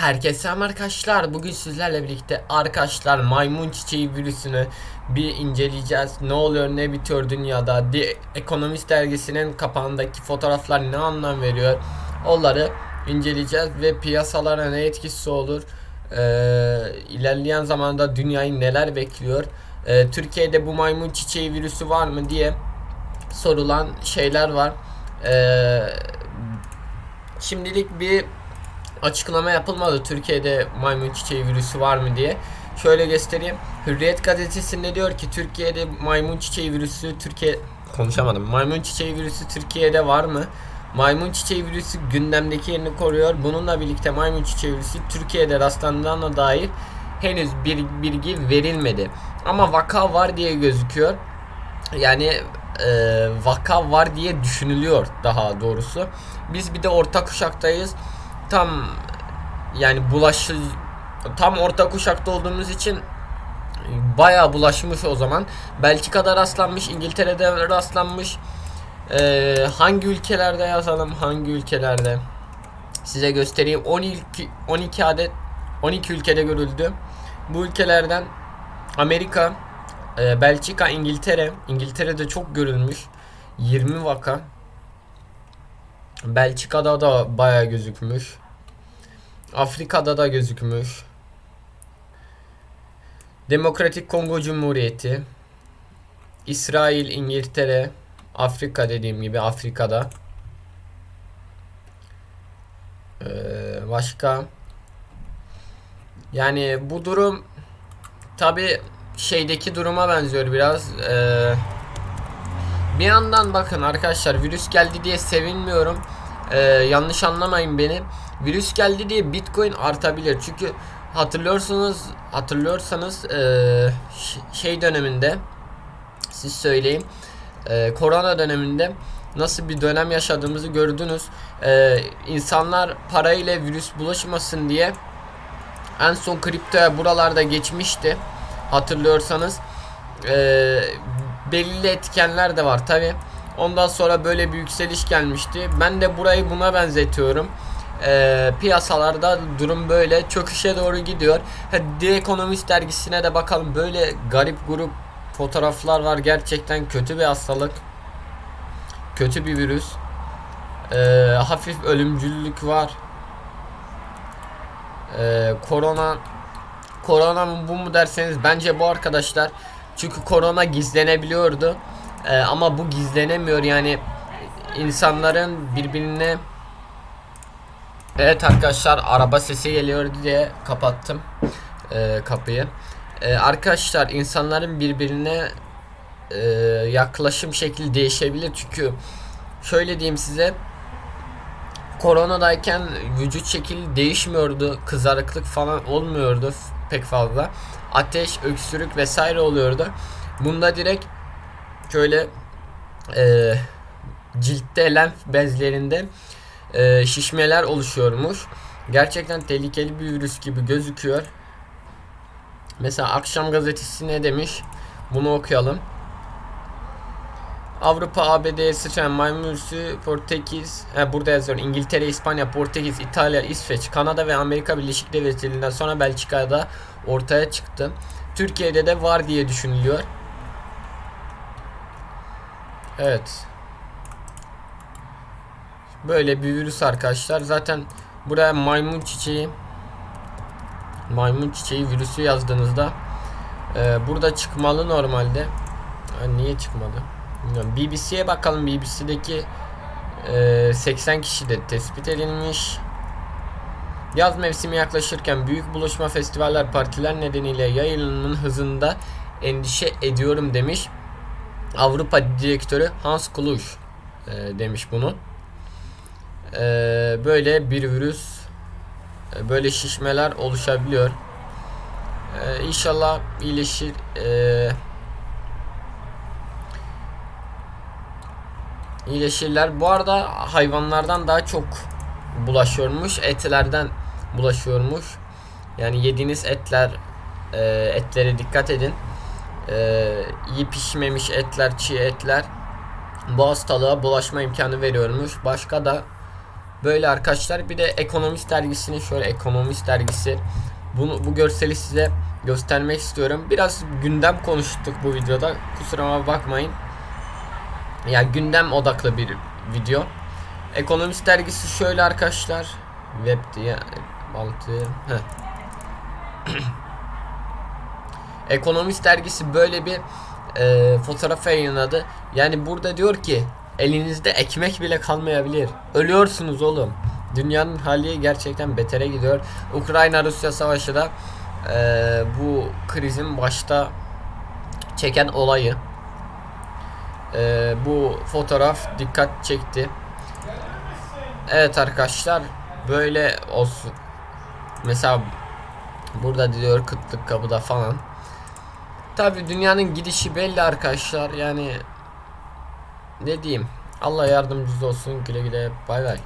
Herkese selam arkadaşlar. Bugün sizlerle birlikte arkadaşlar maymun çiçeği virüsünü bir inceleyeceğiz. Ne oluyor ne bitiyor dünyada. The Economist dergisinin kapağındaki fotoğraflar ne anlam veriyor. Onları inceleyeceğiz ve piyasalara ne etkisi olur. Ee, ilerleyen zamanda dünyayı neler bekliyor. Ee, Türkiye'de bu maymun çiçeği virüsü var mı diye sorulan şeyler var. Ee, şimdilik bir açıklama yapılmadı Türkiye'de maymun çiçeği virüsü var mı diye. Şöyle göstereyim. Hürriyet gazetesinde diyor ki Türkiye'de maymun çiçeği virüsü Türkiye konuşamadım. Maymun çiçeği virüsü Türkiye'de var mı? Maymun çiçeği virüsü gündemdeki yerini koruyor. Bununla birlikte maymun çiçeği virüsü Türkiye'de rastlandığına dair henüz bir bilgi verilmedi. Ama vaka var diye gözüküyor. Yani e, vaka var diye düşünülüyor daha doğrusu. Biz bir de orta kuşaktayız tam yani bulaşı tam orta kuşakta olduğumuz için bayağı bulaşmış o zaman. Belçika'da rastlanmış, İngiltere'de rastlanmış. Ee, hangi ülkelerde yazalım? Hangi ülkelerde? Size göstereyim. 12 12 adet 12 ülkede görüldü. Bu ülkelerden Amerika, e, Belçika, İngiltere. İngiltere'de çok görülmüş. 20 vaka. Belçika'da da bayağı gözükmüş. Afrika'da da gözükmüş. Demokratik Kongo Cumhuriyeti. İsrail, İngiltere, Afrika dediğim gibi Afrika'da. Ee, başka yani bu durum tabi şeydeki duruma benziyor biraz. Ee, bir yandan bakın arkadaşlar virüs geldi diye sevinmiyorum. Ee, yanlış anlamayın beni. Virüs geldi diye Bitcoin artabilir. Çünkü hatırlıyorsunuz hatırlıyorsanız ee, şey döneminde siz söyleyin. Ee, korona döneminde nasıl bir dönem yaşadığımızı gördünüz. Ee, insanlar parayla virüs bulaşmasın diye en son kriptoya buralarda geçmişti. Hatırlıyorsanız. Ee, belirli etkenler de var tabi. Ondan sonra böyle bir yükseliş gelmişti. Ben de burayı buna benzetiyorum. Ee, piyasalarda durum böyle çöküşe doğru gidiyor. The Economist dergisine de bakalım. Böyle garip grup fotoğraflar var. Gerçekten kötü bir hastalık. Kötü bir virüs. Ee, hafif ölümcüllük var. Ee, korona korona mı bu mu derseniz bence bu arkadaşlar. Çünkü korona gizlenebiliyordu. Ee, ama bu gizlenemiyor. Yani insanların birbirine Evet arkadaşlar araba sesi geliyor diye kapattım e, kapıyı. E, arkadaşlar insanların birbirine e, yaklaşım şekli değişebilir. Çünkü şöyle diyeyim size koronadayken vücut şekli değişmiyordu kızarıklık falan olmuyordu pek fazla. Ateş öksürük vesaire oluyordu. Bunda direkt şöyle e, ciltte lenf bezlerinde e, şişmeler oluşuyormuş. Gerçekten tehlikeli bir virüs gibi gözüküyor. Mesela akşam gazetesi ne demiş? Bunu okuyalım. Avrupa, ABD, sıçrayan maymun virüsü, Portekiz, he, burada yazıyor İngiltere, İspanya, Portekiz, İtalya, İsveç, Kanada ve Amerika Birleşik Devletleri'nden sonra Belçika'da ortaya çıktı. Türkiye'de de var diye düşünülüyor. Evet. Böyle bir virüs arkadaşlar. Zaten buraya maymun çiçeği maymun çiçeği virüsü yazdığınızda e, burada çıkmalı normalde. Yani niye çıkmadı? Bilmiyorum. BBC'ye bakalım. BBC'deki e, 80 kişi de tespit edilmiş. Yaz mevsimi yaklaşırken büyük buluşma festivaller partiler nedeniyle yayılımının hızında endişe ediyorum demiş. Avrupa direktörü Hans Kluge e, demiş bunu. E, böyle bir virüs e, böyle şişmeler oluşabiliyor. E, inşallah iyileşir. E, iyileşirler. Bu arada hayvanlardan daha çok bulaşıyormuş. Etlerden bulaşıyormuş. Yani yediğiniz etler e, etlere dikkat edin. E, iyi pişmemiş etler, çiğ etler bu hastalığa bulaşma imkanı veriyormuş. Başka da Böyle arkadaşlar bir de Ekonomist dergisini şöyle Ekonomist dergisi bunu bu görseli size göstermek istiyorum. Biraz gündem konuştuk bu videoda. Kusuruma bakmayın. Ya gündem odaklı bir video. Ekonomist dergisi şöyle arkadaşlar. Web diye altı. Ekonomist dergisi böyle bir e, fotoğraf yayınladı. Yani burada diyor ki elinizde ekmek bile kalmayabilir. Ölüyorsunuz oğlum. Dünyanın hali gerçekten betere gidiyor. Ukrayna-Rusya savaşı da e, bu krizin başta çeken olayı. E, bu fotoğraf dikkat çekti. Evet arkadaşlar böyle olsun. Mesela burada diyor kıtlık kapıda falan. Tabi dünyanın gidişi belli arkadaşlar. Yani ne diyeyim? Allah yardımcınız olsun. Güle güle. Bay bay.